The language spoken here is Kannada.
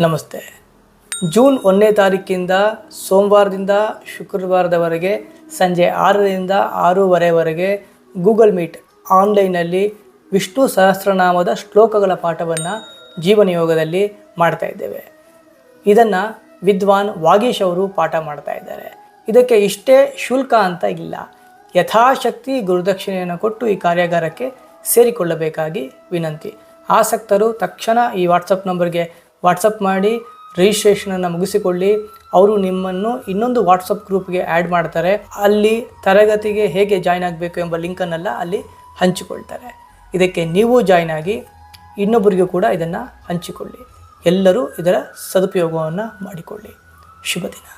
ನಮಸ್ತೆ. ಜೂನ್ ಒಂದನೇ ತಾರೀಕಿಂದ ಸೋಮವಾರದಿಂದ ಶುಕ್ರವಾರದವರೆಗೆ ಸಂಜೆ ಆರರಿಂದ ಆರೂವರೆವರೆಗೆ ಗೂಗಲ್ ಮೀಟ್ ಆನ್ಲೈನಲ್ಲಿ ವಿಷ್ಣು ಸಹಸ್ರನಾಮದ ಶ್ಲೋಕಗಳ ಪಾಠವನ್ನು ಜೀವನಯೋಗದಲ್ಲಿ ಮಾಡ್ತಾ ಇದ್ದೇವೆ. ಇದನ್ನು ವಿದ್ವಾನ್ ವಾಗೀಶ್ ಅವರು ಪಾಠ ಮಾಡ್ತಾ ಇದ್ದಾರೆ. ಇದಕ್ಕೆ ಇಷ್ಟೇ ಶುಲ್ಕ ಅಂತ ಇಲ್ಲ. ಯಥಾಶಕ್ತಿ ಗುರುದಕ್ಷಿಣೆಯನ್ನು ಕೊಟ್ಟು ಈ ಕಾರ್ಯಾಗಾರಕ್ಕೆ ಸೇರಿಕೊಳ್ಳಬೇಕಾಗಿ ವಿನಂತಿ. ಆಸಕ್ತರು ತಕ್ಷಣ ಈ ವಾಟ್ಸಪ್ ನಂಬರ್ಗೆ ವಾಟ್ಸಪ್ ಮಾಡಿ ರಿಜಿಸ್ಟ್ರೇಷನನ್ನು ಮುಗಿಸಿಕೊಳ್ಳಿ. ಅವರು ನಿಮ್ಮನ್ನು ಇನ್ನೊಂದು ವಾಟ್ಸಪ್ ಗ್ರೂಪ್ಗೆ ಆ್ಯಡ್ ಮಾಡ್ತಾರೆ. ಅಲ್ಲಿ ತರಗತಿಗೆ ಹೇಗೆ ಜಾಯ್ನ್ ಆಗಬೇಕು ಎಂಬ ಲಿಂಕನ್ನೆಲ್ಲ ಅಲ್ಲಿ ಹಂಚಿಕೊಳ್ತಾರೆ. ಇದಕ್ಕೆ ನೀವು ಜಾಯ್ನ್ ಆಗಿ ಇನ್ನೊಬ್ಬರಿಗೂ ಕೂಡ ಇದನ್ನು ಹಂಚಿಕೊಳ್ಳಿ. ಎಲ್ಲರೂ ಇದರ ಸದುಪಯೋಗವನ್ನು ಮಾಡಿಕೊಳ್ಳಿ. ಶುಭ ದಿನ